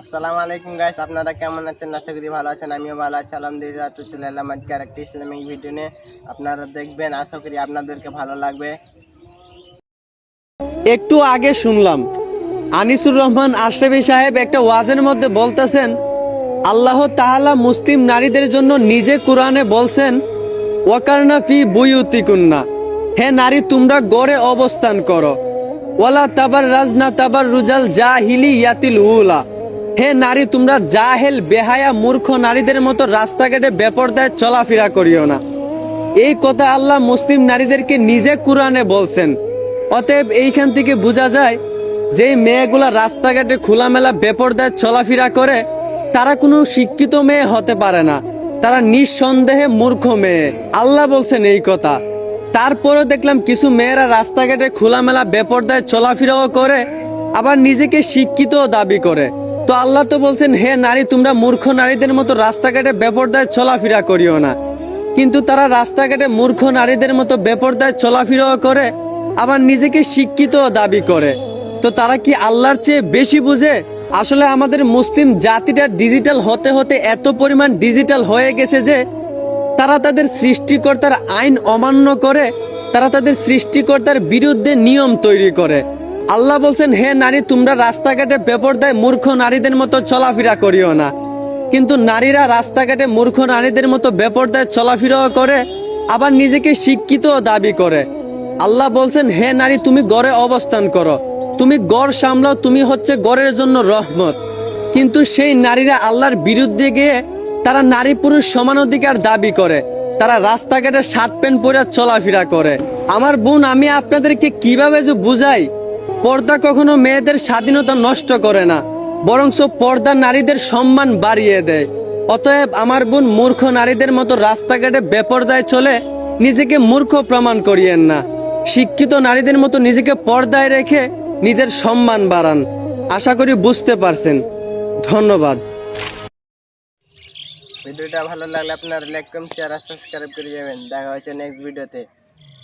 আসসালামু আলাইকুম গাইস, আপনারা কেমন আছেন? আশা করি ভালো আছেন, আমিও ভালো আছি। আলহামদুলিল্লাহ, তো চলে এলাম আজকে আরেকটি ইসলামিক ভিডিও নিয়ে। আপনারা দেখবেন, আশা করি আপনাদেরকে ভালো লাগবে। একটু আগে শুনলাম, আনিসুর রহমান আশরাফি সাহেব একটা ওয়াজের মধ্যে বলতেছেন, আল্লাহ তাআলা মুসলিম নারীদের জন্য নিজে কোরআনে বলছেন, ওয়াকারনা ফি বুয়ুতিকুন্না। হে নারী, তোমরা গড়ে অবস্থান করো। ওয়ালা তাবার রাজনা তাবার রুজাল জাহিলি ইয়াতিল উলা। হে নারী, তোমরা জাহেল, বেহায়া, মূর্খ নারীদের মতো রাস্তাঘাটে বেপরদায় চলাফেরা করিও না। এই কথা আল্লাহ মুসলিম নারীদেরকে নিজে কোরআনে বলছেন। অতএব এইখান থেকে বোঝা যায় যে মেয়েগুলা রাস্তাঘাটে খোলামেলা বেপরদায় চলাফেরা করে, তারা কোনো শিক্ষিত মেয়ে হতে পারে না। তারা নিঃসন্দেহে মূর্খ মেয়ে। আল্লাহ বলছেন এই কথা। তারপরে দেখলাম কিছু মেয়েরা রাস্তাঘাটে খোলামেলা বেপরদায় চলাফেরাও করে, আবার নিজেকে শিক্ষিতও দাবি করে। তো আল্লাহ তো বলছেন, হে নারী, তোমরা মূর্খ নারীদের মতো রাস্তাঘাটে বেপরদায় চলাফেরা করিও না। কিন্তু তারা রাস্তাঘাটে মূর্খ নারীদের মতো বেপরদায় চলাফেরাও করে, আবার নিজেকে শিক্ষিত দাবি করে। তো তারা কি আল্লাহর চেয়ে বেশি বুঝে? আসলে আমাদের মুসলিম জাতিটা ডিজিটাল হতে হতে এত পরিমাণ ডিজিটাল হয়ে গেছে যে, তারা তাদের সৃষ্টিকর্তার আইন অমান্য করে, তারা তাদের সৃষ্টিকর্তার বিরুদ্ধে নিয়ম তৈরি করে। আল্লাহ বলছেন, হে নারী, তোমরা রাস্তাঘাটে বেপরদায় মূর্খ নারীদের মতো চলাফেরা করিও না। কিন্তু নারীরা রাস্তাঘাটে মূর্খ নারীদের মতো বেপরদায় চলাফেরাও করে, আবার নিজেকে শিক্ষিত দাবি করে। আল্লাহ বলছেন, হে নারী, তুমি গড়ে অবস্থান করো। তুমি গড় সামলাও, তুমি হচ্ছে গড়ের জন্য রহমত। কিন্তু সেই নারীরা আল্লাহর বিরুদ্ধে গিয়ে তারা নারী পুরুষ সমান অধিকার দাবি করে। তারা রাস্তাঘাটে শার্ট প্যান্ট পরে চলাফেরা করে। আমার বোন, আমি আপনাদেরকে কীভাবে যে বুঝাই? পর্দা কখনো মেয়েদের স্বাধীনতা নষ্ট করে না বরংস পর্দা নারীদের সম্মান বাড়িয়ে দেয়। অতএব আমার বোন মূর্খ নারীদের মতো রাস্তাঘাটে বেপর্দায় চলে নিজেকে মূর্খ প্রমাণ করিয়েন না। শিক্ষিত নারীদের মতো নিজেকে পর্দায় রেখে নিজের সম্মান বাড়ান। আশা করি বুঝতে পারছেন। ধন্যবাদ। ভিডিওটা ভালো লাগলে আপনার লাইক কমেন্ট শেয়ার আর সাবস্ক্রাইব করে যাবেন। দেখা হচ্ছে নেক্সট ভিডিওতে